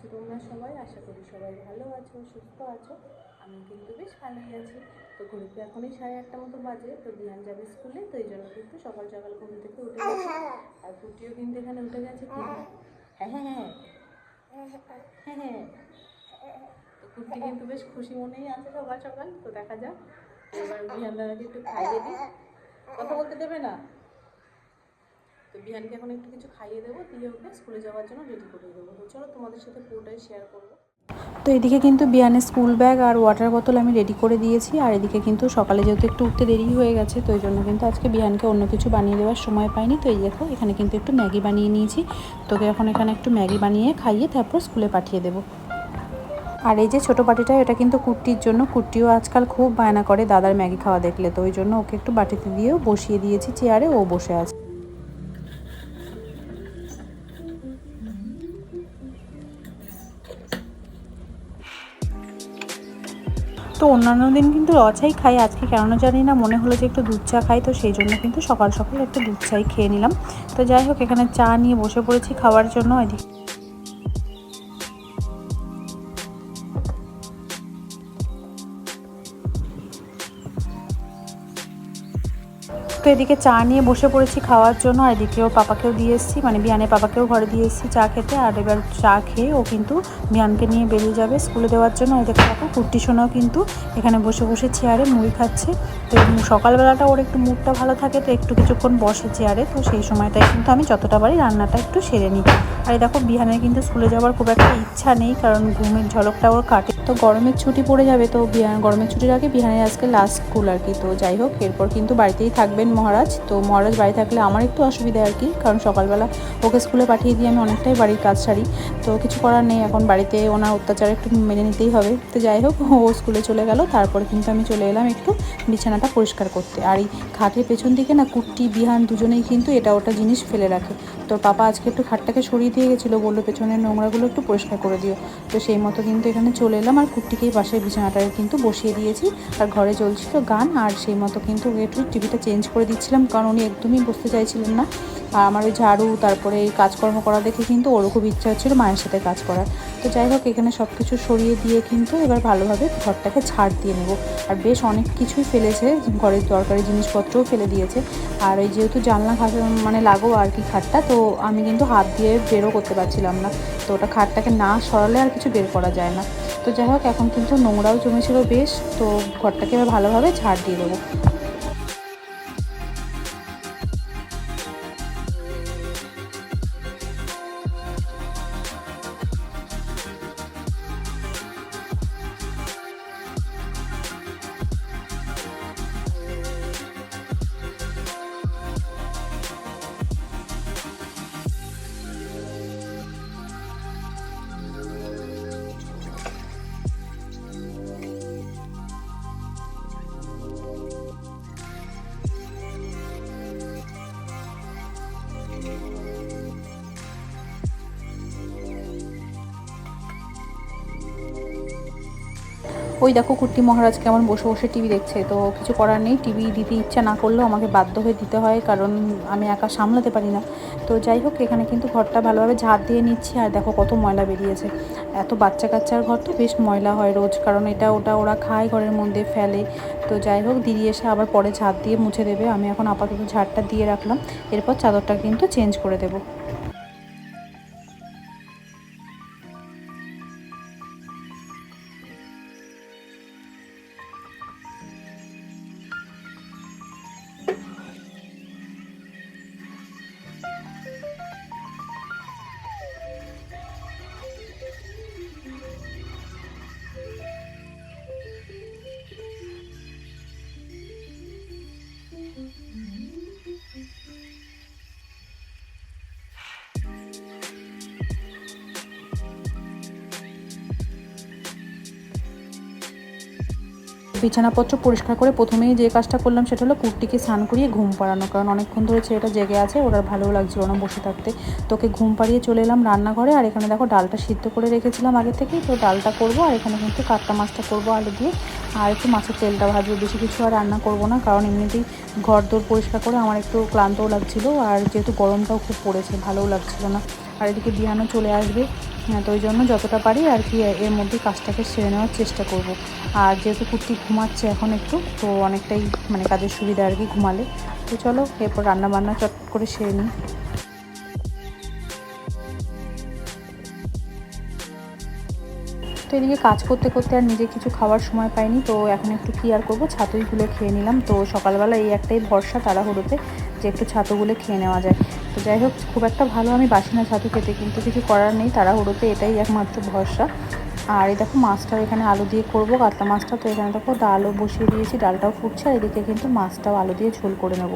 আছো তোমরা সবাই? আশা করি সবাই ভালো আছো, সুস্থ আছো। আমি কিন্তু বেশ ভালোই আছি। তো ঘড়িতে এখনই সাড়ে আটটা মতো বাজে, তো বিহান যাবে স্কুলে, তো এই জন্য কিন্তু সকাল সকাল ঘুম থেকে উঠে গেছে। আর কুটিও কিন্তু এখানে উঠে গেছে হ্যাঁ হ্যাঁ হ্যাঁ। হ্যাঁ হ্যাঁ। তো কুর্তি কিন্তু বেশ খুশি মনেই আছে সকাল সকাল, তো দেখা যাক। এবার বিহান দাদাকে একটু খাইয়ে দিই। কথা বলতে দেবে না? তো বিহানকে এখন একটু কিছু খাইয়ে দেবো, দিয়ে ওকে স্কুলে যাওয়ার জন্য রেডি করে দেবো। তো চলো তোমাদের সাথে পুরোটাই শেয়ার করব। তো এদিকে কিন্তু বিয়ানের স্কুল ব্যাগ আর ওয়াটার বোতল আমি রেডি করে দিয়েছি, আর এদিকে কিন্তু সকালে যেহেতু একটু উঠতে দেরি হয়ে গেছে, তো এই জন্য কিন্তু আজকে বিয়ানকে অন্য কিছু বানিয়ে দেওয়ার সময় পাইনি। তো এই দেখো, এখানে কিন্তু একটু ম্যাগি বানিয়ে নিয়েছি। তোকে এখন এখানে একটু ম্যাগি বানিয়ে খাইয়ে তারপর স্কুলে পাঠিয়ে দেবো। আর এই যে ছোটো বাটিটা, এটা কিন্তু কুর্তির জন্য। কুর্তিও আজকাল খুব বায়না করে দাদার ম্যাগি খাওয়া দেখলে। তো ওই জন্য ওকে একটু বাটিতে দিয়েও বসিয়ে দিয়েছি, চেয়ারে ও বসে আছে। তো অন্যান্য দিন কিন্তু রচাই খাই। আজকে কেন জানি না, মনে হলো যে একটু দুধ চা খাই, তো সেই জন্য কিন্তু সকাল সকাল একটু দুধ চাই খেয়ে নিলাম। তো যাই হোক, এখানে চা নিয়ে বসে পড়েছি খাওয়ার জন্য। এদিকে তো এদিকে চা নিয়ে বসে পড়েছি খাওয়ার জন্য, আর এদিকে ওর পাপাকেও দিয়ে এসেছি মানে বিয়ানের পাপাকেও ঘরে দিয়ে এসেছি চা খেতে, আর এবার চা খেয়ে ও কিন্তু বিয়ানকে নিয়ে বেরিয়ে যাবে স্কুলে দেওয়ার জন্য। এদিকে পাপা, কুর্তি সোনাও কিন্তু এখানে বসে বসে চেয়ারে মুড়ি খাচ্ছে। তো সকালবেলাটা ওর একটু মুডটা ভালো থাকে, তো একটু কিছুক্ষণ বসে চেয়ারে, তো সেই সময়টায় কিন্তু আমি যতটা পারি রান্নাটা একটু সেরে নিই। আর দেখো, বিহানের কিন্তু স্কুলে যাওয়ার খুব একটা ইচ্ছা নেই, কারণ ঘুমের ঝলকটা ওর কাটে তো গরমের ছুটি পড়ে যাবে তো বিহান, গরমের ছুটির আগে বিহানের আজকে লাস্ট স্কুল আর কি। তো যাই হোক, এরপর কিন্তু বাড়িতেই থাকবেন মহারাজ। তো মহারাজ বাড়ি থাকলে আমার একটু অসুবিধা আর কি, কারণ সকালবেলা ওকে স্কুলে পাঠিয়ে দিয়ে আমি অনেকটাই বাড়ির কাজ সারি। তো কিছু করার নেই, এখন বাড়িতে ওনার অত্যাচার একটু মেনে নিতেই হবে। তো যাই হোক, ও স্কুলে চলে গেল, তারপর কিন্তু আমি চলে এলাম একটু বিছানাটা পরিষ্কার করতে। আর এই খাটের পেছন দিকে না কুর্তি বিহান দুজনেই কিন্তু এটা ওটা জিনিস ফেলে রাখে। তোর পাপা আজকে একটু খাটটাকে সরিয়ে দিয়ে গেছিল, বলল পেছনের নোংরাগুলো একটু পরিষ্কার করে দিও। তো সেই মতো কিন্তু এখানে চলে এলাম। আর কুর্তিকেই পাশের বিছানাটায় কিন্তু বসিয়ে দিয়েছি। আর ঘরে চলছিল গান আর সেই মতো কিন্তু একটু টিভিটা চেঞ্জ করে দিচ্ছিলাম কারণ উনি একদমই বসতে চাইছিলেন না। আর আমার ওই ঝাড়ু, তারপরে এই কাজকর্ম করা দেখে কিন্তু ওরও খুব ইচ্ছা হচ্ছিল মায়ের সাথে কাজ করার। তো যাই হোক, এখানে সব কিছু সরিয়ে দিয়ে কিন্তু এবার ভালোভাবে ঘরটাকে ছাড় দিয়ে নেব। আর বেশ অনেক কিছুই ফেলেছে, ঘরের দরকারি জিনিসপত্রও ফেলে দিয়েছে। আর ওই যেহেতু জানলা ঘাস মানে লাগো আর কি খাটটা, তো আমি কিন্তু হাত দিয়ে বেরও করতে পারছিলাম না। তো ওটা খাটটাকে না সরালে আর কিছু বের করা যায় না। তো যাই হোক এখন কিন্তু নোংরাও জমেছিল বেশ তো ঘরটাকে ভালোভাবে ঝাড় দিয়ে দেবো। ওই দেখো কুর্তি মহারাজ কেমন বসে বসে টিভি দেখছে। তো কিছু করার নেই, টিভি দিতে ইচ্ছা না করলেও আমাকে বাধ্য হয়ে দিতে হয়, কারণ আমি একা সামলাতে পারি না। তো যাই হোক, এখানে কিন্তু ঘরটা ভালোভাবে ঝাড় দিয়ে নিচ্ছি, আর দেখো কত ময়লা বেরিয়েছে। এত বাচ্চা কাচ্চার ঘর তো বেশ ময়লা হয় রোজ, কারণ এটা ওটা ওরা খায় ঘরের মধ্যে, ফেলে। তো যাই হোক, দিদি এসে আবার পরে ঝাড় দিয়ে মুছে দেবে। আমি এখন আপাতত ঝাড়টা দিয়ে রাখলাম, এরপর চাদরটা কিন্তু চেঞ্জ করে দেবো। বিছানাপত্র পরিষ্কার করে প্রথমেই যে কাজটা করলাম সেটা হলো কুর্তিকে স্নান করিয়ে ঘুম পাড়ানো। কারণ অনেকক্ষণ ধরে ছেলেটা জেগে আছে, ওর আর ভালো লাগছিল না বসে থাকতে। তোকে ঘুম পাড়িয়ে চলে এলাম রান্নাঘরে, আর এখানে দেখো ডালটা সিদ্ধ করে রেখেছিলাম আগে থেকেই তো ডালটা করব, আর এখানে কিন্তু কাটটা মাছটা করব আলু দিয়ে। আর একটু মাছের তেলটা ভাজবো, বেশি কিছু আর রান্না করব না, কারণ এমনিতেই ঘর দোর পরিষ্কার করে আমার একটু ক্লান্তও লাগছিল, আর যেহেতু গরমটাও খুব পড়েছে, ভালোও লাগছিল না। আর এদিকে চলে আসবে। হ্যাঁ, তো ওই জন্য যতটা পারি আর কি এর মধ্যে কাজটাকে সেরে নেওয়ার চেষ্টা করব। আর যেহেতু কুর্তি ঘুমাচ্ছে এখন একটু তো অনেকটাই মানে কাজের সুবিধা আর কি ঘুমালে। তো চলো এরপর রান্না বান্না চট করে সেরে নিই। তো এদিকে কাজ করতে করতে আর নিজে কিছু খাওয়ার সময় পাইনি তো এখন একটু কী আর করব? ছাতুই খেয়ে নিলাম। তো সকালবেলা এই একটাই ভরসা তারা তাড়াহুড়োতে যে একটু ছাতুগুলো খেয়ে নেওয়া যায়। যাই হোক, খুব একটা ভালো আমি বাসি না ছাতু খেতে কিন্তু কিছু করার নেই। তাড়াহুড়োতে এটাই একমাত্র ভরসা। আর এই দেখো, মাছটাও এখানে আলু দিয়ে করব। কাতলা মাছটা তো এখানে দেখো, ডালও বসিয়ে দিয়েছি, ডালটাও ফুটছে, আর এদিকে কিন্তু মাছটাও আলু দিয়ে ঝোল করে নেব।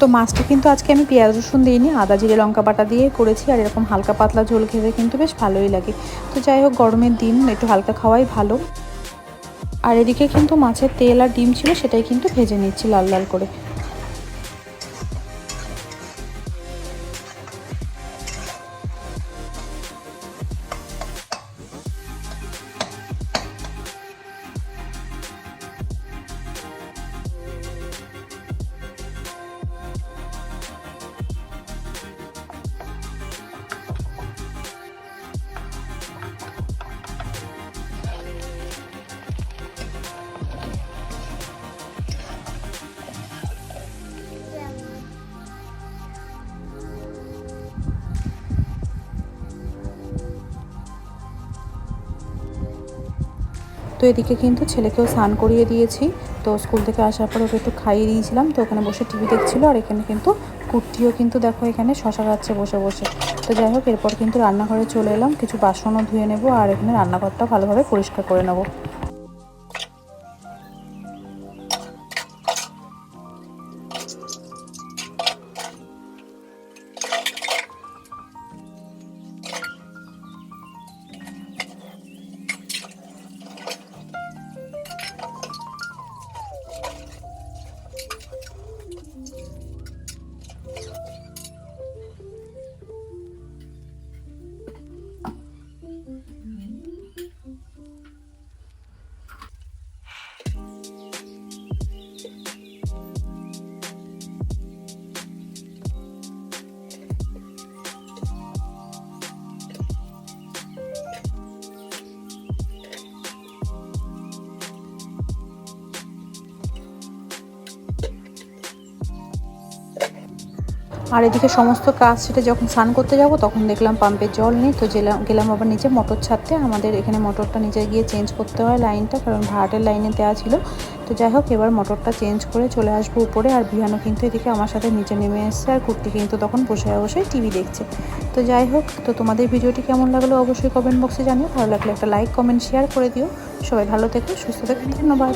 তো মাছটা কিন্তু আজকে আমি পেঁয়াজ, রসুন দিইনি, আদা, জিরে, লঙ্কা বাটা দিয়ে করেছি আর এরকম হালকা পাতলা ঝোল খেতে কিন্তু বেশ ভালোই লাগে। তো যাই হোক, গরমের দিন একটু হালকা খাওয়াই ভালো। আর এদিকে কিন্তু মাছের তেল আর ডিম ছিল, সেটাই কিন্তু ভেজে নিচ্ছি লাল লাল করে। এদিকে কিন্তু ছেলেকেও স্নান করিয়ে দিয়েছি। তো স্কুল থেকে আসার পর ওকে একটু খাইয়ে দিয়েছিলাম। তো ওখানে বসে টিভি দেখছিলো আর এখানে কিন্তু কুর্তিও কিন্তু দেখো এখানে শশা খাচ্ছে বসে বসে। তো যাই হোক, এরপর কিন্তু রান্নাঘরে চলে এলাম। কিছু বাসনও ধুয়ে নেব আর এখানে রান্নাঘরটা ভালোভাবে পরিষ্কার করে নেব। আর এদিকে সমস্ত কাজ সেটা যখন স্নান করতে যাব, তখন দেখলাম পাম্পের জল নেই, তো গেলাম গেলাম আবার নিচে মোটর ছাড়তে। আমাদের এখানে মোটরটা নিচে গিয়ে চেঞ্জ করতে হয় লাইনটা কারণ ভাড়াটের লাইনে দেওয়া ছিল। তো যাই হোক, এবার মোটরটা চেঞ্জ করে চলে আসব উপরে, আর বিহানো কিন্তু এদিকে আমার সাথে নিচে নেমে এসছে, আর কুর্তি কিন্তু তখন বসে বসে টিভি দেখছে। তো যাই হোক, তো তোমাদের ভিডিওটি কেমন লাগল অবশ্যই কমেন্ট বক্সে জানিও, ভালো লাগলে একটা লাইক কমেন্ট শেয়ার করে দিও। সবাই ভালো থেকো, সুস্থ থেকো, ধন্যবাদ।